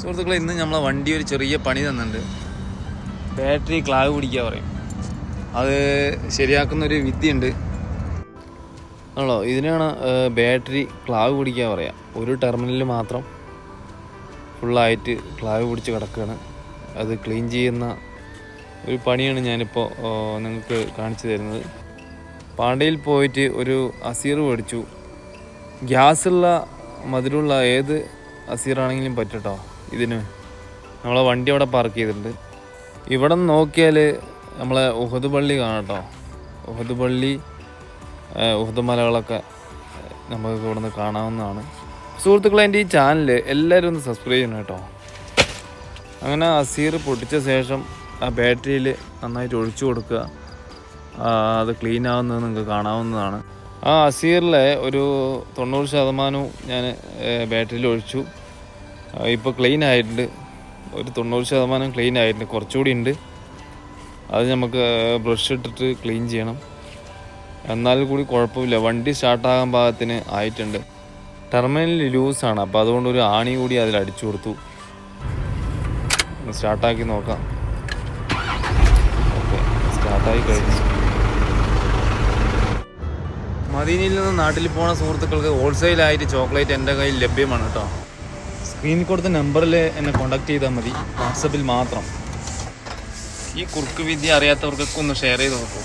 സുഹൃത്തുക്കളെ ഇന്ന് നമ്മളെ വണ്ടി ഒരു ചെറിയ പണി തന്നിട്ടുണ്ട്. ബാറ്ററി ക്ലാവ് പിടിക്കുക പറയും. അത് ശരിയാക്കുന്ന ഒരു വിദ്യയുണ്ട്. ആണല്ലോ ഇതിനാണ് ബാറ്ററി ക്ലാവ് പിടിക്കുക പറയാം. ഒരു ടെർമിനലിൽ മാത്രം ഫുള്ളായിട്ട് ക്ലാവ് പിടിച്ച് കിടക്കുകയാണ് അത് ക്ലീൻ ചെയ്യുന്ന ഒരു പണിയാണ് ഞാനിപ്പോൾ നിങ്ങൾക്ക് കാണിച്ചു തരുന്നത്. പാണ്ടയിൽ പോയിട്ട് ഒരു അസീർ മേടിച്ചു. ഗ്യാസുള്ള മധുരമുള്ള ഏത് അസീറാണെങ്കിലും പറ്റട്ടോ? ഇതിന്. നമ്മളെ വണ്ടി അവിടെ പാർക്ക് ചെയ്തിട്ടുണ്ട്. ഇവിടെ നോക്കിയാൽ നമ്മളെ ഉഹദ് പള്ളി കാണാം കേട്ടോ ഉഹദ് പള്ളി ഉഹദ് മലകളൊക്കെ നമുക്ക് ഇവിടെ നിന്ന് കാണാവുന്നതാണ്. സുഹൃത്തുക്കളെ എന്റെ ഈ ചാനൽ എല്ലാവരും ഒന്ന് സബ്സ്ക്രൈബ് ചെയ്യണം കേട്ടോ അങ്ങനെ അസീർ പൊട്ടിച്ച ശേഷം ആ ബാറ്ററിയിൽ നന്നായിട്ട് ഒഴിച്ചു കൊടുക്കുക. അത് ക്ലീൻ ആവുന്നത് നിങ്ങൾക്ക് കാണാവുന്നതാണ്. ആ അസീറിലെ ഒരു തൊണ്ണൂറ് ശതമാനവും ഞാൻ ബാറ്ററിയിൽ ഒഴിച്ചു. ഇപ്പോൾ ക്ലീൻ ആയിട്ടുണ്ട്. ഒരു തൊണ്ണൂറ് ശതമാനം ക്ലീൻ ആയിട്ടുണ്ട്. കുറച്ചുകൂടി ഉണ്ട്. അത് നമുക്ക് ബ്രഷ് ഇട്ടിട്ട് ക്ലീൻ ചെയ്യണം. എന്നാൽ കൂടി കുഴപ്പമില്ല. വണ്ടി സ്റ്റാർട്ടാകാൻ പാകത്തിന് ആയിട്ടുണ്ട്. ടെർമിനൽ ലൂസാണ് അപ്പോൾ അതുകൊണ്ട് ഒരു ആണി കൂടി അതിൽ അടിച്ചു കൊടുത്തു. സ്റ്റാർട്ടാക്കി നോക്കാം. ഓക്കെ സ്റ്റാർട്ടായി കഴിഞ്ഞു. മദീനയിൽ നിന്ന് നാട്ടിൽ പോണ സുഹൃത്തുക്കൾക്ക് ഹോൾസെയിലായിട്ട് ചോക്ലേറ്റ് എന്റെ കയ്യിൽ ലഭ്യമാണ് കേട്ടോ. സ്ക്രീനിൽ കൊടുത്ത നമ്പറിൽ എന്നെ കോൺടാക്ട് ചെയ്താൽ മതി. വാട്സപ്പിൽ മാത്രം. ഈ കുറുക്ക് വിദ്യ അറിയാത്തവർക്കൊക്കെ ഒന്ന് ഷെയർ ചെയ്ത് നോക്കൂ.